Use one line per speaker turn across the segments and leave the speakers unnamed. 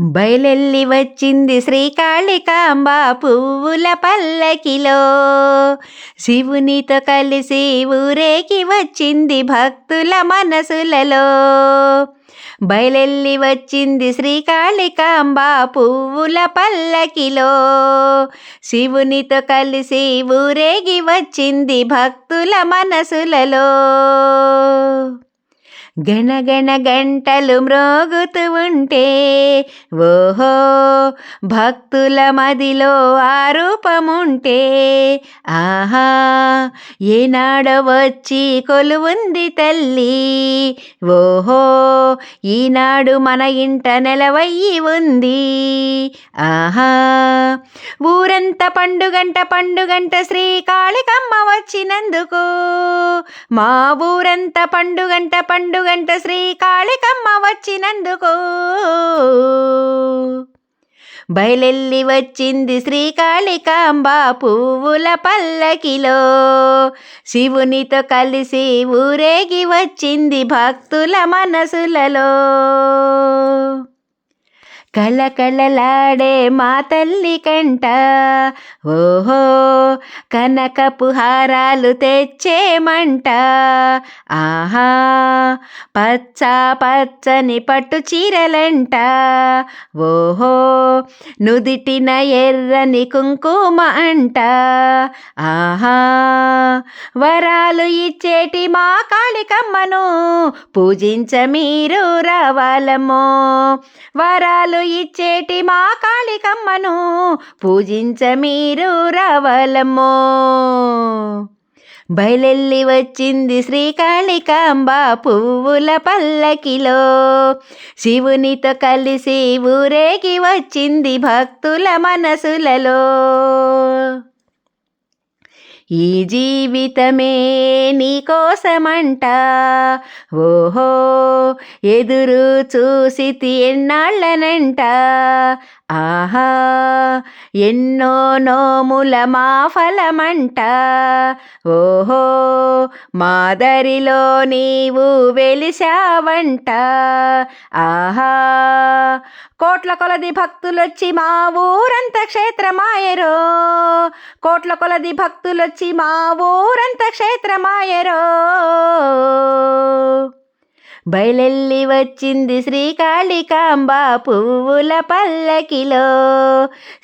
బయలెల్లి వచ్చింది శ్రీకాళికాంబ పువ్వుల పల్లకిలో. శివునితో కలిసి ఊరేగి వచ్చింది భక్తుల మనసులలో. బయలెల్లి వచ్చింది శ్రీకాళికాంబ పువ్వుల పల్లకిలో. శివునితో కలిసి ఊరేగి వచ్చింది భక్తుల మనసులలో. గణగణ గంటలు మ్రోగుతూ ఉంటే ఓహో భక్తుల మదిలో ఆరూపముంటే ఆహా ఏనాడో వచ్చి కొలువుంది తల్లి ఓహో ఈనాడు మన ఇంట నెలవయ్యి ఉంది ఆహా ఊరంత పండుగంట పండుగంట శ్రీకాళికమ్మ వచ్చినందుకు మా ఊరంత పండుగంట పండుగ పండుగంట శ్రీకాళికమ్మ వచ్చినందుకు. బయలెల్లి వచ్చింది శ్రీకాళికాంబ పువ్వుల పల్లకిలో. శివునితో కలిసి ఊరేగి వచ్చింది భక్తుల మనసులలో. కళకళలాడే మా తల్లి కంట. ఓహో కనకపు హారాలు తెచ్చేమంట ఆహా పచ్చ పచ్చని పట్టు చీరలంట. ఓహో నుదిటిన ఎర్రని కుంకుమ అంట. ఆహా వరాలు ఇచ్చేటి మా కాళికమ్మను. పూజించ మీరు రావాలమ్మో. వరాలు ఇచ్చేటి మా కాళికమ్మను పూజించ మీరు రావాలమ్మో. బయలెల్లి వచ్చింది శ్రీకాళికాంబ పువ్వుల పల్లకిలో. శివునితో కలిసి ఊరేగి వచ్చింది భక్తుల మనసులలో. ఈ జీవితమే నీకోసమంట ఓహో ఎదురు చూసి ఎన్నాళ్ళనంట ఆహా ఎన్నో నోముల మా ఫలమంట ఓహో మాదరిలో నీవు వెలిశావంట. ఆహా కోట్ల కొలది భక్తులొచ్చి మా ఊరంత క్షేత్రమాయరో. కోట్ల కొలది భక్తులొచ్చి మా ఊరంత క్షేత్రమాయరో. బయలెల్లి వచ్చింది శ్రీకాళికాంబ పువ్వుల పల్లకిలో.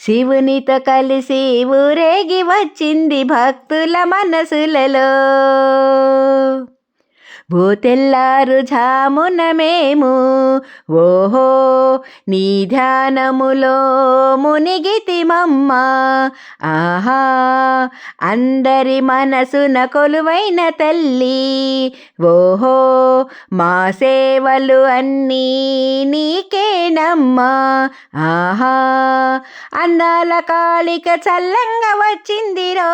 శివునితో కలిసి ఊరేగి వచ్చింది భక్తుల మనసులలో. భూతెల్లారు జామున మేము. ఓహో నీ ధ్యానములో మునిగితిమమ్మ. ఆహా అందరి మనసున కొలువైన తల్లి. ఓహో మా సేవలు అన్నీ నీకేనమ్మా. ఆహా అందాల కాళిక చల్లంగా వచ్చిందిరో.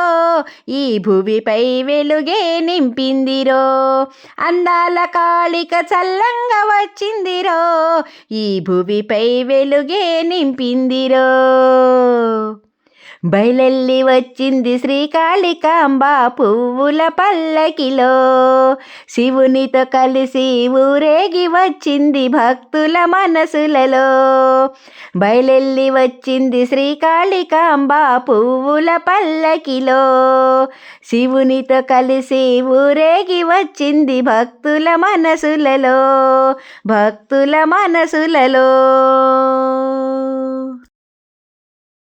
ఈ భువిపై వెలుగే నింపిందిరో. అందాల కాళిక చల్లంగా వచ్చిందిరో ఈ భువిపై వెలుగే నింపిందిరో. బయలెల్లి వచ్చింది శ్రీకాళికాంబ పువ్వుల పల్లకిలో. శివునితో కలిసి ఊరేగి వచ్చింది భక్తుల మనసులలో. బయలెల్లి వచ్చింది శ్రీకాళికాంబ పువ్వుల పల్లకిలో. శివునితో కలిసి ఊరేగి వచ్చింది భక్తుల మనసులలో. భక్తుల మనసులలో.